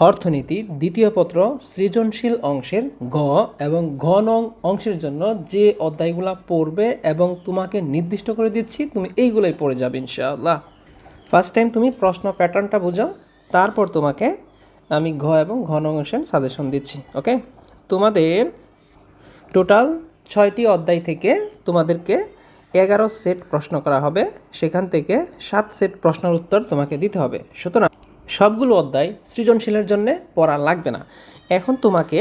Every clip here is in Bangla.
অর্থনীতির দ্বিতীয় পত্র সৃজনশীল অংশের ঘ এবং ঘ নং অংশের জন্য যে অধ্যায়গুলো পড়বে এবং তোমাকে নির্দিষ্ট করে দিচ্ছি, তুমি এইগুলোই পড়ে যাবে ইনশাআল্লাহ। ফার্স্ট টাইম তুমি প্রশ্ন প্যাটার্নটা বুঝো, তারপর তোমাকে আমি ঘ এবং ঘ নং অংশের সাজেশন দিচ্ছি ওকে তোমাদের টোটাল ছয়টি অধ্যায় থেকে তোমাদেরকে এগারো সেট প্রশ্ন করা হবে, সেখান থেকে সাত সেট প্রশ্নের উত্তর তোমাকে দিতে হবে। সুতরাং সবগুলো অধ্যায় সৃজনশীলের জন্য পড়া লাগবে না। এখন তোমাকে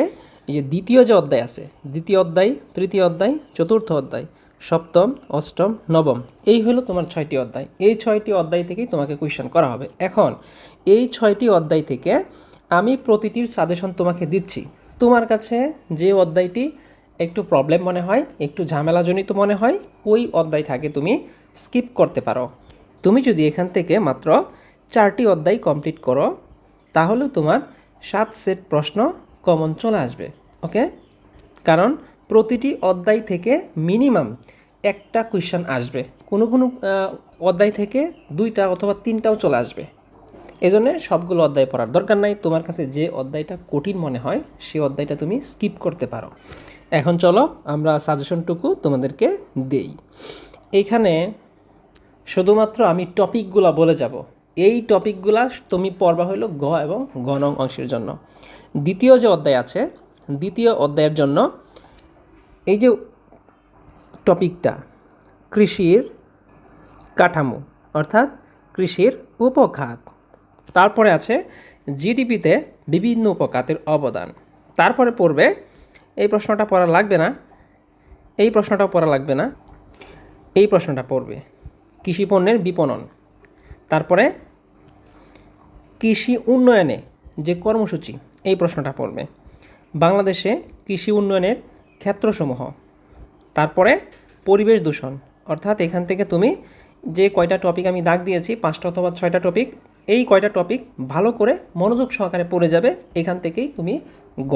এই যে দ্বিতীয় যে অধ্যায় আছে, দ্বিতীয় অধ্যায়, তৃতীয় অধ্যায়, চতুর্থ অধ্যায়, সপ্তম, অষ্টম, নবম, এই হলো তোমার ছয়টি অধ্যায়। এই ছয়টি অধ্যায় থেকেই তোমাকে কোয়েশ্চেন করা হবে। এখন, এই ছয়টি অধ্যায় থেকে আমি প্রতিটির সাজেশন তোমাকে দিচ্ছি। তোমার কাছে যে অধ্যায়টি একটু প্রবলেম মনে হয়, একটু ঝামেলাজনিত মনে হয়, ওই অধ্যায়টাকে তুমি স্কিপ করতে পারো। তুমি যদি এখান থেকে মাত্র চারটি অধ্যায় কমপ্লিট করো, তাহলে তোমার সাত সেট প্রশ্ন কমন চলে আসবে ওকে কারণ প্রতিটি অধ্যায় থেকে মিনিমাম একটা কোয়েশ্চেন আসবে, কোনো কোনো অধ্যায় থেকে দুইটা অথবা তিনটাও চলে আসবে। এই জন্য সবগুলো অধ্যায় পড়ার দরকার নাই, তোমার কাছে যে অধ্যায়টা কঠিন মনে হয় সেই অধ্যায়টা তুমি স্কিপ করতে পারো। এখন চলো আমরা সাজেশনটুকু তোমাদেরকে দেই। এইখানে শুধুমাত্র আমি টপিকগুলো বলে যাব। এই টপিকগুলা তুমি পড়বা হলো গ এবং গ নং অংশের জন্য। দ্বিতীয় যে অধ্যায় আছে, দ্বিতীয় অধ্যায়ের জন্য এই যে টপিকটা, কৃষির কাঠামো, অর্থাৎ কৃষির উপখাত। তারপরে আছে জিডিপিতে বিভিন্ন উপখাতের অবদান। তারপরে পড়বে, এই প্রশ্নটা পড়া লাগবে না, এই প্রশ্নটা পড়া লাগবে না, এই প্রশ্নটা পড়বে। কৃষি পণ্যের বিপণন। তারপরে কৃষি উন্নয়নে যে কর্মসূচি, এই প্রশ্নটা পড়বে। বাংলাদেশে কৃষি উন্নয়নের ক্ষেত্রসমূহ, তারপরে পরিবেশ দূষণ, অর্থাৎ এখান থেকে তুমি যে কয়টা টপিক আমি দাগ দিয়েছি, পাঁচটা অথবা ছয়টা টপিক এই কয়টা টপিক ভালো করে মনোযোগ সহকারে পড়ে যাবে, এখান থেকেই তুমি গ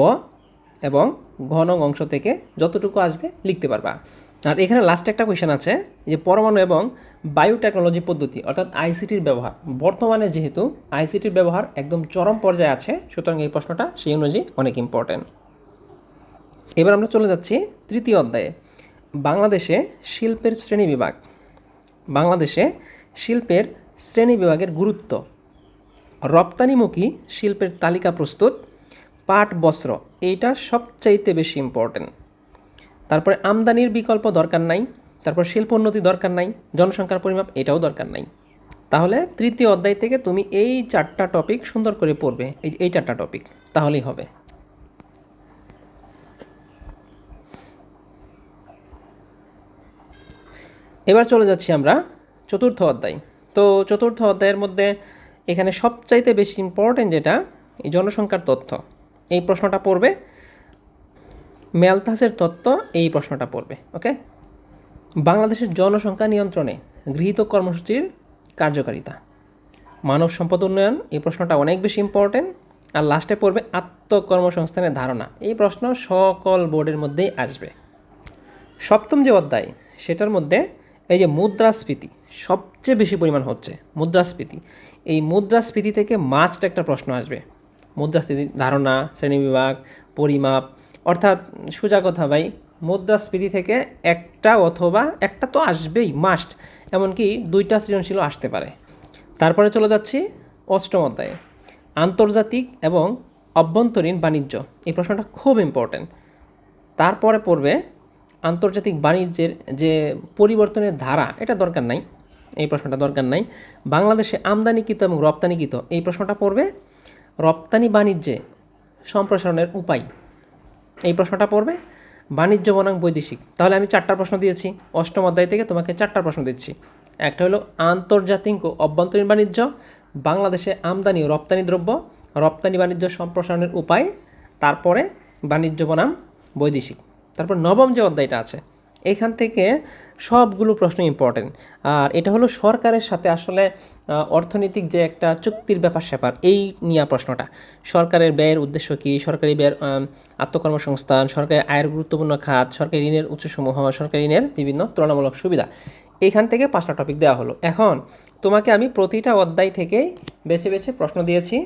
এবং ঘন অংশ থেকে যতটুকু আসবে লিখতে পারবা। আর এখানে লাস্ট একটা কোয়েশন আছে যে পরমাণু এবং বায়োটেকনোলজি পদ্ধতি, অর্থাৎ আইসিটির ব্যবহার। বর্তমানে যেহেতু আইসিটির ব্যবহার একদম চরম পর্যায়ে আছে, সুতরাং এই প্রশ্নটা সেই অনুযায়ী অনেক ইম্পর্ট্যান্ট এবার আমরা চলে যাচ্ছি তৃতীয় অধ্যায়ে। বাংলাদেশে শিল্পের শ্রেণি বিভাগ। বাংলাদেশে শিল্পের শ্রেণি বিভাগের গুরুত্ব। রপ্তানিমুখী শিল্পের তালিকা প্রস্তুত, পাট, বস্ত্র, এইটা সবচাইতে বেশি ইম্পর্টেন্ট তারপরে আমদানির বিকল্প দরকার নাই, তারপর শিল্প উন্নতি দরকার নাই, জনসংখ্যার পরিমাপ এটাও দরকার নাই। তাহলে তৃতীয় অধ্যায় থেকে তুমি এই চারটা টপিক সুন্দর করে পড়বে, এই এই চারটা টপিক তাহলেই হবে। এবার চলে যাচ্ছি আমরা চতুর্থ অধ্যায়। তো চতুর্থ অধ্যায়ের মধ্যে এখানে সবচাইতে বেশি ইম্পর্টেন্ট যেটা, এই জনসংখ্যার তথ্য। এই প্রশ্নটা পড়বে ম্যালথাসের তত্ত্ব এই প্রশ্নটা পড়বে ওকে বাংলাদেশের জনসংখ্যা নিয়ন্ত্রণে গৃহীত কর্মসূচির কার্যকারিতা। মানব সম্পদ উন্নয়ন, এই প্রশ্নটা অনেক বেশি ইম্পর্টেন্ট আর লাস্টে পড়বে আত্মকর্মসংস্থানের ধারণা। এই প্রশ্ন সকল বোর্ডের মধ্যেই আসবে। সপ্তম যে অধ্যায়, সেটার মধ্যে এই যে মুদ্রাস্ফীতি, সবচেয়ে বেশি পরিমাণ হচ্ছে মুদ্রাস্ফীতি। এই মুদ্রাস্ফীতি থেকে মাস্ট একটা প্রশ্ন আসবে। মুদ্রাস্ফীতির ধারণা শ্রেণীবিভাগ পরিমাপ অর্থাৎ সোজা কথা ভাই, মুদ্রাস্ফীতি থেকে একটা অথবা একটা তো আসবেই মাস্ট এমনকি দুইটা সৃজনশীলও আসতে পারে। তারপরে চলে যাচ্ছি অষ্টম অধ্যায়ে, আন্তর্জাতিক এবং অভ্যন্তরীণ বাণিজ্য। এই প্রশ্নটা খুব ইম্পর্ট্যান্ট তারপরে পড়বে আন্তর্জাতিক বাণিজ্যের যে পরিবর্তনের ধারা, এটা দরকার নাই, এই প্রশ্নটা দরকার নাই। বাংলাদেশে আমদানিকৃত এবং রপ্তানিকৃত, এই প্রশ্নটা পড়বে রপ্তানি বাণিজ্যে সম্প্রসারণের উপায়। এই প্রশ্নটা পড়বে, বাণিজ্য বনাম বৈদেশিক। তাহলে আমি চারটা প্রশ্ন দিয়েছি, অষ্টম অধ্যায় থেকে তোমাকে চারটা প্রশ্ন দিচ্ছি। একটা হলো আন্তর্জাতিক ও অভ্যন্তরীণ বাণিজ্য, বাংলাদেশে আমদানি ও রপ্তানি দ্রব্য, রপ্তানি বাণিজ্য সম্প্রসারণের উপায়, তারপরে বাণিজ্য বনাম বৈদেশিক। তারপর নবম যে অধ্যায়টা আছে, এখান থেকে সবগুলো প্রশ্ন ইম্পর্টেন্ট আর এটা হলো সরকারের সাথে আসলে অর্থনৈতিক যে একটা চুক্তির ব্যাপার স্যাপার, এই নিয়ে প্রশ্নটা। সরকারের ব্যয়ের উদ্দেশ্য কী? সরকারি ব্যয়ের আত্মকর্মসংস্থান সরকারি আয়ের গুরুত্বপূর্ণ খাত, সরকারি ঋণের উৎসসমূহ, সরকারি ঋণের বিভিন্ন তুলনামূলক সুবিধা। এখান থেকে পাঁচটা টপিক দেওয়া হলো। এখন, তোমাকে আমি প্রতিটা অধ্যায় থেকেই বেছে বেছে প্রশ্ন দিয়েছি।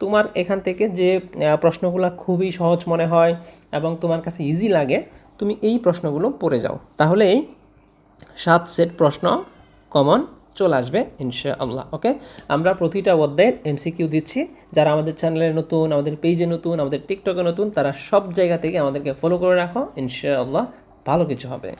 তোমার এখান থেকে যে প্রশ্নগুলো খুবই সহজ মনে হয় এবং তোমার কাছে ইজি লাগে, তুমি এই প্রশ্নগুলো পড়ে যাও। তাহলেই সাত সেট প্রশ্ন কমন চলে আসবে, ইনশাআল্লাহ ওকে আমরা প্রতিটা অধ্যায়ের এমসিকিউ দিচ্ছি। যারা আমাদের চ্যানেলে নতুন, আমাদের পেজে নতুন, আমাদের টিকটকে নতুন, তারা সব জায়গা থেকে আমাদেরকে ফলো করে রাখো, ইনশাআল্লাহ, ভালো কিছু হবে।